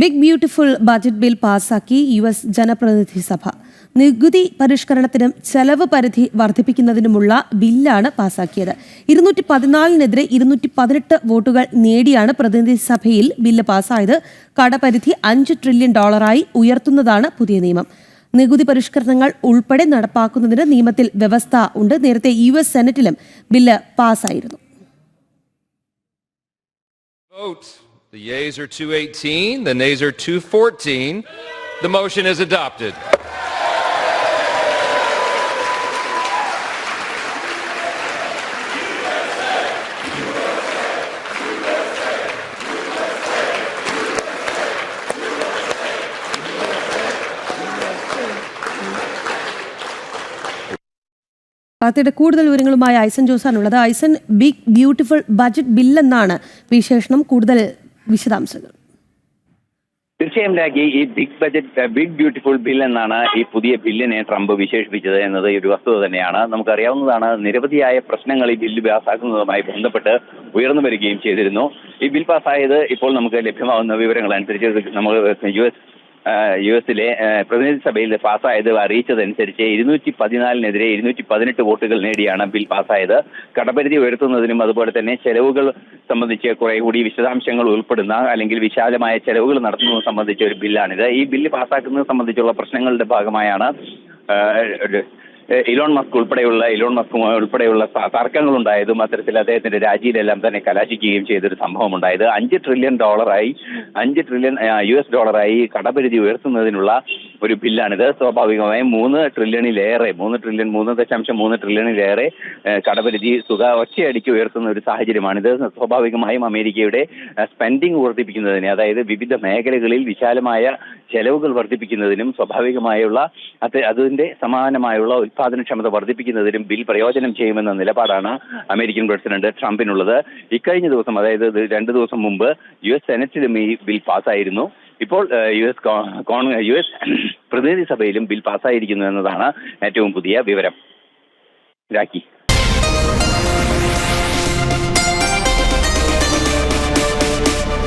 Big beautiful budget bill പാസാക്കി U S ജനപ്രതിനിധി സഭ. നികുതി പരിഷ്കരണത്തിനും ചെലവ് പരിധി വർദ്ധിപ്പിക്കുന്നതിനുമുള്ള ബില്ലാണ് പാസാക്കിയത്. ഇരുന്നൂറ്റി പതിനാലിനെതിരെ ഇരുന്നൂറ്റി പതിനെട്ട് വോട്ടുകൾ നേടിയാണ് പ്രതിനിധി സഭയിൽ ബില്ല് പാസായത്. കടപരിധി അഞ്ച് ട്രില്യൺ ഡോളറായി ഉയർത്തുന്നതാണ് പുതിയ നിയമം. നികുതി പരിഷ്കരണങ്ങൾ ഉൾപ്പെടെ നടപ്പാക്കുന്നതിന് നിയമത്തിൽ വ്യവസ്ഥ ഉണ്ട്. നേരത്തെ യു എസ് സെനറ്റിലും ബില്ല് പാസ്സായിരുന്നു. The yeas are 218, the nays are 214. The motion is adopted. വാർത്തയുടെ കൂടുതൽ വിവരങ്ങളുമായി ഐസൻ ജോസാണുള്ളത് ഐസൻ ബിഗ് ബ്യൂട്ടിഫുൾ ബജറ്റ് ബില്ലെന്നാണ് വിശേഷണം കൂടുതൽ വിശദാംശങ്ങൾ. തീർച്ചയായും രാഖി ഈ big budget big beautiful bill എന്നാണ് ഈ പുതിയ ബില്ലിനെ ട്രംപ് വിശേഷിപ്പിച്ചത് എന്നത് ഒരു വസ്തുത തന്നെയാണ്. നമുക്കറിയാവുന്നതാണ് നിരവധിയായ പ്രശ്നങ്ങൾ ഈ ബില്ല് പാസ്സാക്കുന്നതുമായി ബന്ധപ്പെട്ട് ഉയർന്നു വരികയും ചെയ്തിരുന്നു. ഈ ബിൽ പാസ്സായത് ഇപ്പോൾ നമുക്ക് ലഭ്യമാകുന്ന വിവരങ്ങൾ അനുസരിച്ച് നമ്മൾ യു എസ് യു എസിലെ പ്രതിനിധി സഭയിൽ പാസ്സായത് അറിയിച്ചതനുസരിച്ച് ഇരുന്നൂറ്റി പതിനാലിനെതിരെ ഇരുന്നൂറ്റി പതിനെട്ട് വോട്ടുകൾ നേടിയാണ് ബിൽ പാസ്സായത്. കടപരിധി ഉയർത്തുന്നതിനും അതുപോലെ തന്നെ ചെലവുകൾ സംബന്ധിച്ച് കുറെ കൂടി വിശദാംശങ്ങൾ ഉൾപ്പെടുന്ന അല്ലെങ്കിൽ വിശാലമായ ചെലവുകൾ നടത്തുന്നത് സംബന്ധിച്ച ഒരു ബില്ലാണിത്. ഈ ബില്ല് പാസ്സാക്കുന്നത് സംബന്ധിച്ചുള്ള പ്രശ്നങ്ങളുടെ ഭാഗമായാണ് ഇലോൺ മസ്ക് ഉൾപ്പെടെയുള്ള ഇലോൺ മസ്ക് ഉൾപ്പെടെയുള്ള തർക്കങ്ങളുണ്ടായതും അത്തരത്തിൽ അദ്ദേഹത്തിന്റെ രാജിയിലെല്ലാം തന്നെ കലാശിക്കുകയും ചെയ്തൊരു സംഭവം ഉണ്ടായത് അഞ്ച് ട്രില്യൺ ഡോളറായി അഞ്ച് ട്രില്യൺ യു എസ് ഡോളറായി കടപരിധി ഉയർത്തുന്നതിനുള്ള ഒരു ബില്ലാണിത്. സ്വാഭാവികമായും മൂന്ന് ട്രില്യണിലേറെ മൂന്ന് ട്രില്യൺ മൂന്ന് ദശാംശം മൂന്ന് ട്രില്യണിലേറെ കടപരിധി തുക ഒറ്റയടിക്ക് ഉയർത്തുന്ന ഒരു സാഹചര്യമാണിത്. സ്വാഭാവികമായും അമേരിക്കയുടെ സ്പെൻഡിങ് വർദ്ധിപ്പിക്കുന്നതിന് അതായത് വിവിധ മേഖലകളിൽ വിശാലമായ ചെലവുകൾ വർദ്ധിപ്പിക്കുന്നതിനും സ്വാഭാവികമായുള്ള അത് അതിന്റെ സമാനമായുള്ള ഉത്പാദനക്ഷമത വർദ്ധിപ്പിക്കുന്നതിനും ബിൽ പ്രയോജനം ചെയ്യുമെന്ന നിലപാടാണ് അമേരിക്കൻ പ്രസിഡന്റ് ട്രംപിനുള്ളത്. ഇക്കഴിഞ്ഞ ദിവസം അതായത് രണ്ട് ദിവസം മുമ്പ് യു എസ് സെനറ്റിലും ഈ ബിൽ പാസ്സായിരുന്നു. ഇപ്പോൾ യു എസ് യു എസ് പ്രതിനിധി സഭയിലും ബിൽ പാസ്സായിരിക്കുന്നു എന്നതാണ് ഏറ്റവും പുതിയ വിവരം. രാഖി.